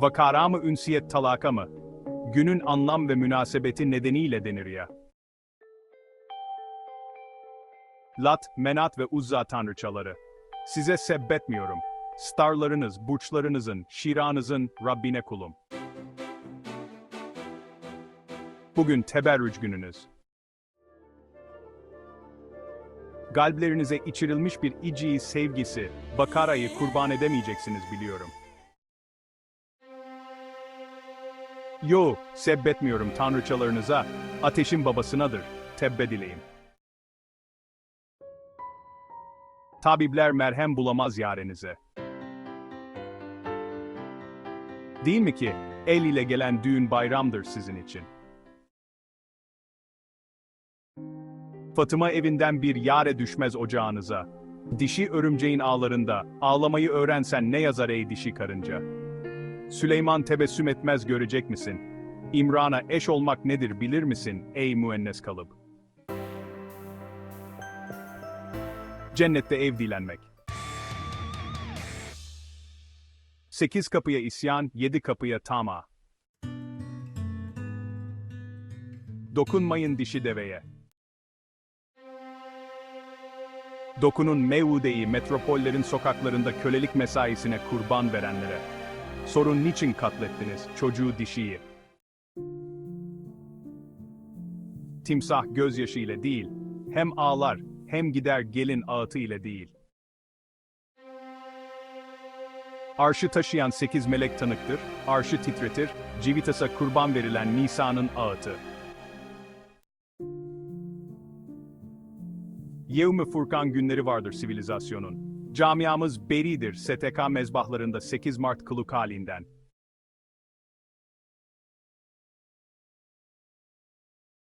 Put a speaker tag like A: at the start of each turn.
A: Vakara mı ünsiyet talaka mı? Günün anlam ve münasebeti nedeniyle denir ya. Lat, Menat ve Uzza tanrıçaları. Size sebbetmiyorum. Starlarınız, burçlarınızın, şiranızın Rabbine kulum. Bugün teberrüc gününüz. Galplerinize içirilmiş bir iciyi sevgisi, Bakara'yı kurban edemeyeceksiniz biliyorum. Yo, sebbetmiyorum tanrıçalarınıza, ateşin babasınadır, tebbe dileyim. Tabipler merhem bulamaz yarenize. Değil mi ki, el ile gelen düğün bayramdır sizin için. Fatıma evinden bir yare düşmez ocağınıza. Dişi örümceğin ağlarında, ağlamayı öğrensen ne yazar ey dişi karınca? Süleyman tebessüm etmez görecek misin? İmran'a eş olmak nedir bilir misin ey müennes kalıp? Cennette ev dilenmek. Sekiz kapıya isyan, yedi kapıya tama. Dokunmayın dişi deveye. Dokunun Mevude'yi metropollerin sokaklarında kölelik mesaisine kurban verenlere. Sorun niçin katlettiniz çocuğu dişiyi? Timsah gözyaşı ile değil, hem ağlar hem gider gelin ağıtı ile değil. Arşı taşıyan sekiz melek tanıktır, arşı titretir, Civitas'a kurban verilen Nisa'nın ağıtı. Yevmi Furkan günleri vardır sivilizasyonun. Camiamız beridir STK mezbahlarında 8 Mart kıluk halinden.